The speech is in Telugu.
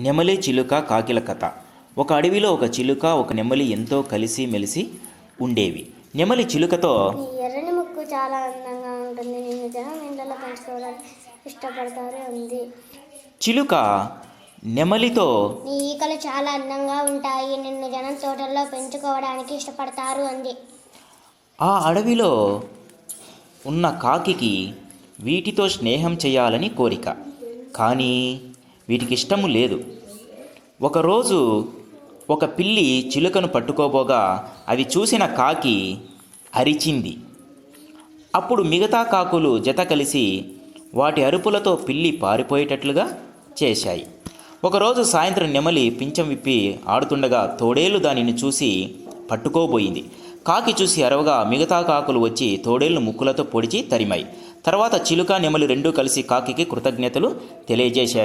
నెమలి చిలుక కాకిల కథ. ఒక అడవిలో ఒక చిలుక ఒక నెమలి ఎంతో కలిసి మెలిసి ఉండేవి. నెమలి చిలుకతో ఎర్రని ముక్కు చాలా అందంగా ఉంటుంది. నిన్ను జనం ఇండ్లలో పెంచుకోవడానికి ఇష్టపడతారు ఉంది. చిలుక నెమలితో నీ ఈకలు చాలా అందంగా ఉంటాయి. నిన్ను జనం తోటల్లో పెంచుకోవడానికి ఇష్టపడతారు అంది. ఆ అడవిలో ఉన్న కాకికి వీటితో స్నేహం చేయాలని కోరిక. కానీ వీటికి ఇష్టము లేదు. ఒకరోజు ఒక పిల్లి చిలుకను పట్టుకోబోగా అది చూసిన కాకి అరిచింది. అప్పుడు మిగతా కాకులు జత కలిసి వాటి అరుపులతో పిల్లి పారిపోయేటట్లుగా చేశాయి. ఒకరోజు సాయంత్రం నెమలి పించం విప్పి ఆడుతుండగా తోడేలు దానిని చూసి పట్టుకోబోయింది. కాకి చూసి అరవగా మిగతా కాకులు వచ్చి తోడేళ్ళు ముక్కులతో పొడిచి తరిమాయి. తర్వాత చిలుక నెమలి రెండూ కలిసి కాకికి కృతజ్ఞతలు తెలియజేశాయి.